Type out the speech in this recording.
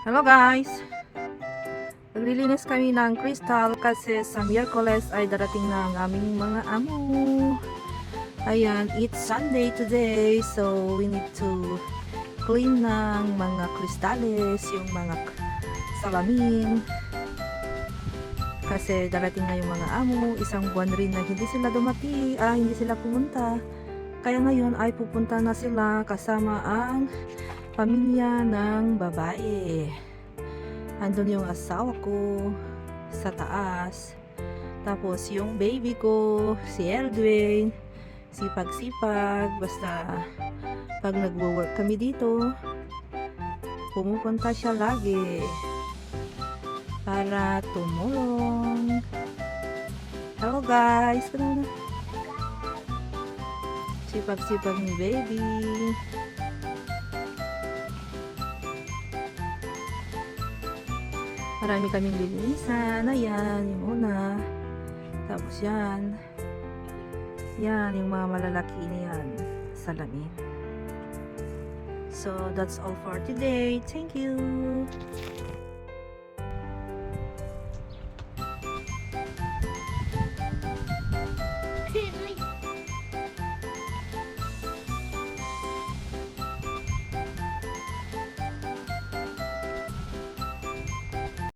Hello guys! Naglilinis kami ng crystal kasi sa Miyerkules ay darating na ang aming mga amo. Ayan, it's Sunday today so we need to clean ng mga kristales, yung mga salamin. Kasi darating na yung mga amo, isang buwan rin na hindi sila dumati, ah, hindi sila pumunta. Kaya ngayon ay pupunta na sila kasama ang pamilya ng babae. Andun yung asawa ko sa taas. Tapos yung baby ko, si Eldwin, sipag-sipag, basta pag nagwo-work kami dito, pumupunta siya lagi para tumulong. Hello guys! Sipag-sipag ni baby. Marami kaming lilinisan. Ayan, yung una. Tapos yan. Yan, yung mga malalaki na yan. Salamin. So, that's all for today. Thank you.